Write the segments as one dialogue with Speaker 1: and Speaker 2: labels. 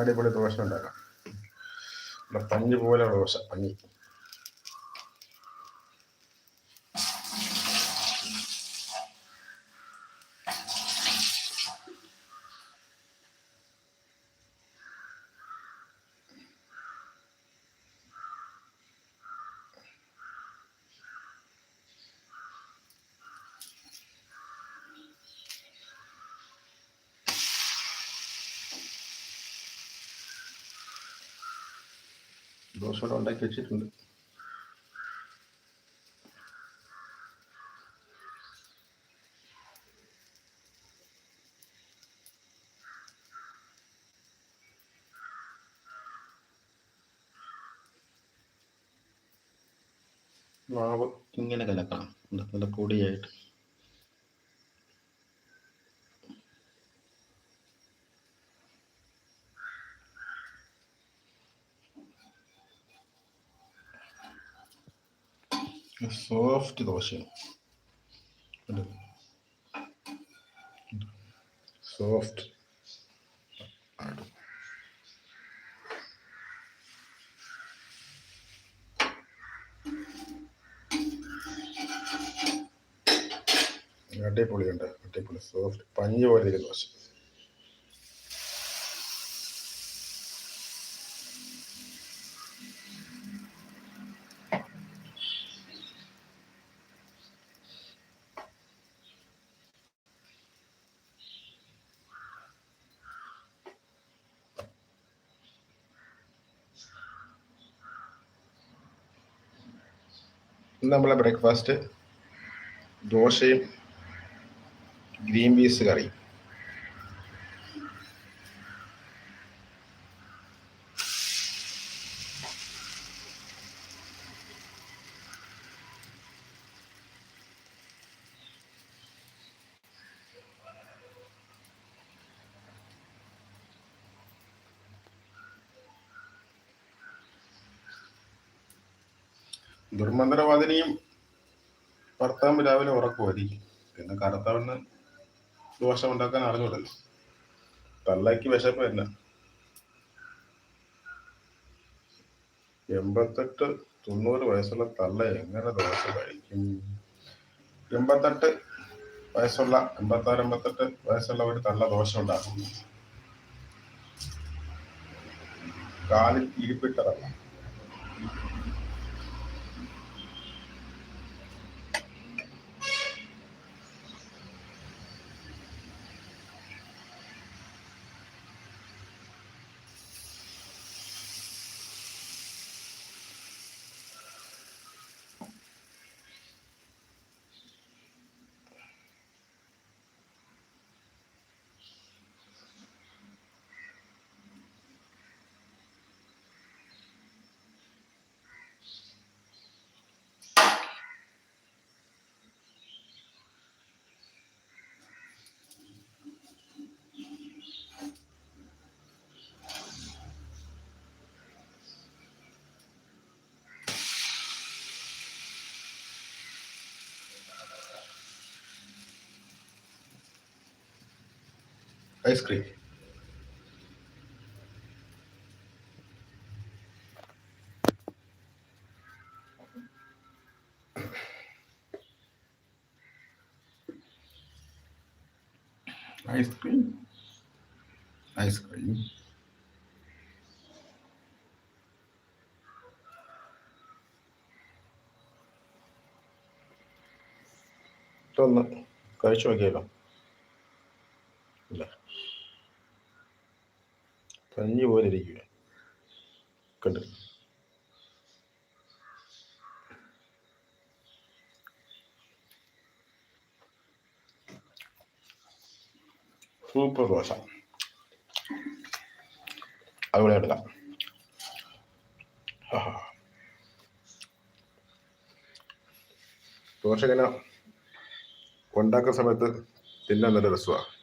Speaker 1: അടിപൊളി ദോശ ഉണ്ടാക്കാം. പഞ്ഞ് പോലെ ദോശ പഞ്ഞി. ദോശ ഇവിടെ ഉണ്ടാക്കി വെച്ചിട്ടുണ്ട് മാവ് ഇങ്ങനെ കലക്കണം. നല്ല പൊടിയായിട്ട്. സോഫ്റ്റ് ദോശയാണ് സോഫ്റ്റ് അടിപൊളിയുണ്ട്. അടിപൊളി. സോഫ്റ്റ് പഞ്ഞ് പോലെ ദോശ. നമ്മളെ ബ്രേക്ക്ഫാസ്റ്റ് ദോശയും ഗ്രീൻ പീസ് കറിയും. ദുർമന്ത്രവാദിനിയും ഭർത്താവ് രാവിലെ ഉറക്കുമായിരിക്കും. പിന്നെ കറുത്തവന് ദോഷം ഉണ്ടാക്കാൻ അറിഞ്ഞൂടല്ലോ. തള്ളയ്ക്ക് വിശപ്പ് തന്നെ. എൺപത്തെട്ട് തൊണ്ണൂറ് വയസ്സുള്ള തള്ള എങ്ങനെ ദോശ കഴിക്കും? എൺപത്തെട്ട് വയസ്സുള്ള എൺപത്താറ് എൺപത്തെട്ട് വയസ്സുള്ള ഒരു തള്ള ദോശ ഉണ്ടാക്കുന്നു. കാലിൽ ഇരിപ്പിട്ടതല്ല. ഐസ്ക്രീം ഐസ്ക്രീം ഐസ്ക്രീം ഇതൊന്ന് കഴിച്ചു നോക്കിയല്ലോ ഇല്ല കഞ്ഞി പോലെ ഇരിക്കുക കണ്ടു. സൂപ്പർ ദോശ. അതുപോലെ എടുക്കാം. ദോശ ഇങ്ങനെ ഉണ്ടാക്കുന്ന സമയത്ത് തിന്നാൻ നല്ല രസമാണ്.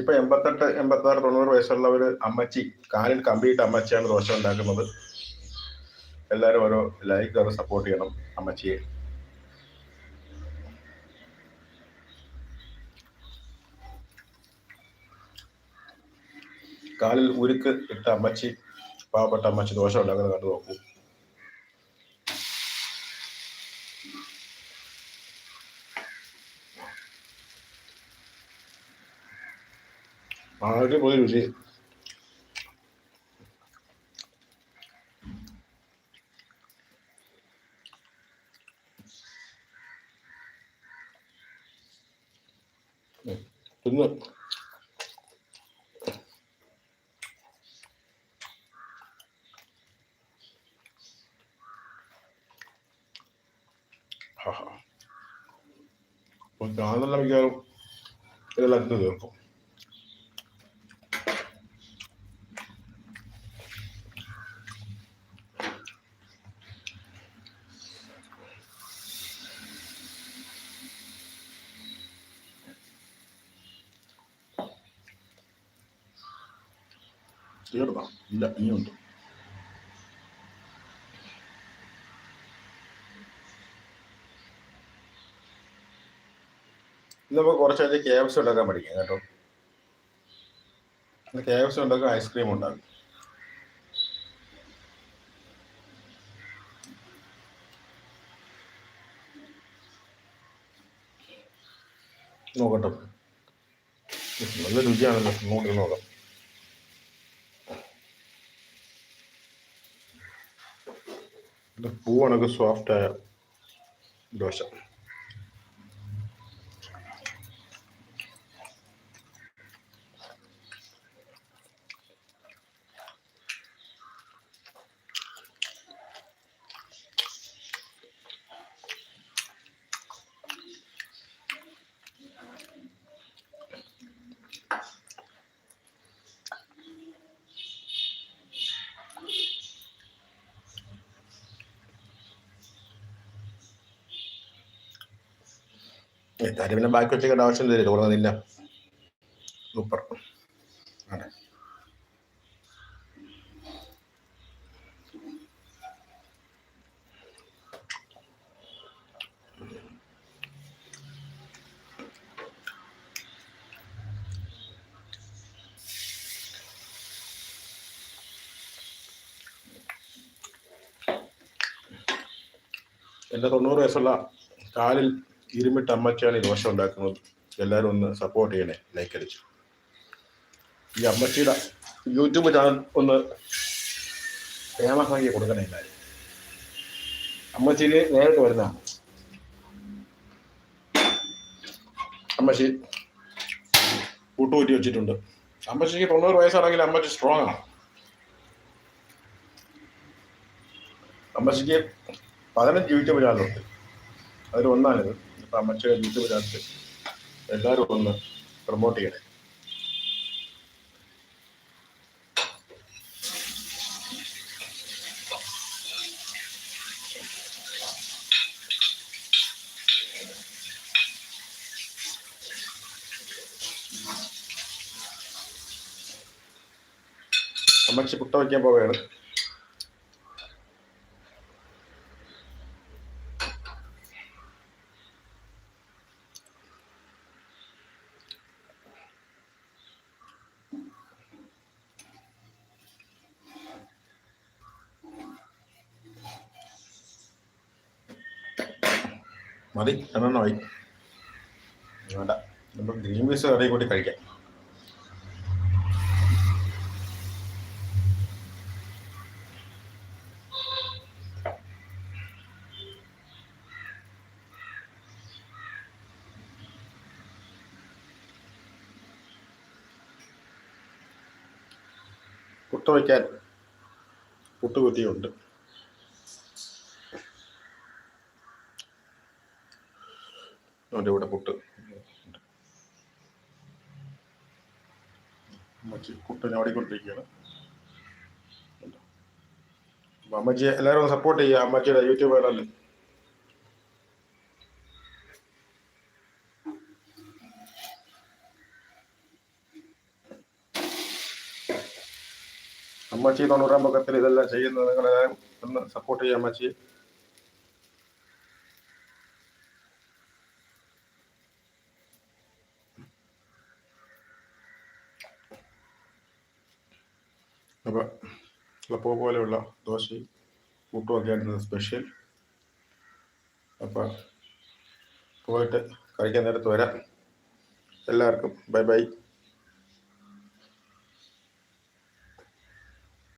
Speaker 1: ഇപ്പൊ എൺപത്തെട്ട് എൺപത്താറ് തൊണ്ണൂറ് വയസ്സുള്ള ഒരു അമ്മച്ചി കാലിൽ കമ്പിയിട്ട് അമ്മച്ചിയാണ് ദോശ ഉണ്ടാക്കുന്നത്. എല്ലാവരും ഓരോ ലൈക്ക് ഓരോ സപ്പോർട്ട് ചെയ്യണം അമ്മച്ചിയെ. കാലിൽ ഉരുക്ക് ഇട്ട അമ്മച്ചി പാവപ്പെട്ട അമ്മച്ചി ദോശ ഉണ്ടാക്കുന്നത് കണ്ടു നോക്കൂ. അടിപൊളി രുചി. തിന്ന് ആഹാ. അപ്പോൾ കാണുന്ന മിക്കവാറും ഇതെല്ലാം തീർക്കും തീർന്നോ ഇല്ല ഇനിയുണ്ട് ഇന്ന് നമുക്ക് കുറച്ച് കഴിഞ്ഞ് കെ എഫ് സി ഉണ്ടാക്കാൻ പഠിക്കാം കേട്ടോ. കെ എഫ് സി ഉണ്ടാക്കും ഐസ്ക്രീം ഉണ്ടാക്കും. നോക്കട്ടെ. നല്ല രുചിയാണല്ലോ. നോക്കാം. പൂവണക്ക് സോഫ്റ്റ് ആയ ദോശ എന്തായാലും ബാക്കി വെച്ചേക്കേണ്ട ആവശ്യം തരില്ല. തോന്നുന്നില്ല നിന്നില്ല സൂപ്പർ. അതെ എന്റെ തൊണ്ണൂറ് വയസ്സുള്ള കാലിൽ ഇരുമിട്ട് അമ്മച്ചിയാണ് ഈ ദോശ ഉണ്ടാക്കുന്നത്. എല്ലാവരും ഒന്ന് സപ്പോർട്ട് ചെയ്യണേ. ലൈക്ക് അടിച്ചു. ഈ അമ്മച്ചിയുടെ യൂട്യൂബ് ചാനൽ ഒന്ന് ഫേമസ് ആക്കി കൊടുക്കണേ എല്ലാവരും അമ്മച്ചിയിൽ നേരിട്ട് വരുന്ന. അമ്മച്ചി കൂട്ടുകൂറ്റി വെച്ചിട്ടുണ്ട്. അമ്മച്ചിക്ക് തൊണ്ണൂറ് വയസ്സാണെങ്കിൽ അമ്മച്ചി സ്ട്രോങ് ആണ്. അമ്മച്ചിക്ക് പതിനഞ്ച് യൂട്യൂബ് ചാനലുണ്ട് അതിൽ ഒന്നാണിത്. ഇപ്പം അമ്മച്ചിയുടെ യൂട്യൂബ് ചാനൽ എല്ലാവരും ഒന്ന് പ്രൊമോട്ട് ചെയ്യണേ. അമ്മച്ചി പുട്ട വയ്ക്കാൻ പോവുകയാണ്. മതി. രണ്ടെണ്ണമായി വേണ്ട. നമ്മൾ ഗ്രീൻ പീസ് കറി കൂടി കഴിക്കാം. പുട്ട് വയ്ക്കാൻ പുട്ട് അവന്റെ കൂടെ പുട്ട്. അമ്മച്ചി കുട്ടനെ ഒന്ന് സപ്പോർട്ട് ചെയ്യുക. അമ്മച്ചിയുടെ യൂട്യൂബ് ചാനലിൽ അമ്മച്ചി തൊണ്ണൂറാം പക്കത്തിൽ ഇതെല്ലാം ചെയ്യുന്നത് നിങ്ങളെല്ലാവരും ഒന്ന് സപ്പോർട്ട് ചെയ്യുക അമ്മച്ചി. അപ്പോൾ ക്ലപ്പോ പോലെയുള്ള ദോശയും കൂട്ടുമൊക്കെയാണ് സ്പെഷ്യൽ അപ്പോൾ പോയിട്ട് കഴിക്കാൻ നേരത്ത് വരാം. എല്ലാവർക്കും ബൈ ബൈ.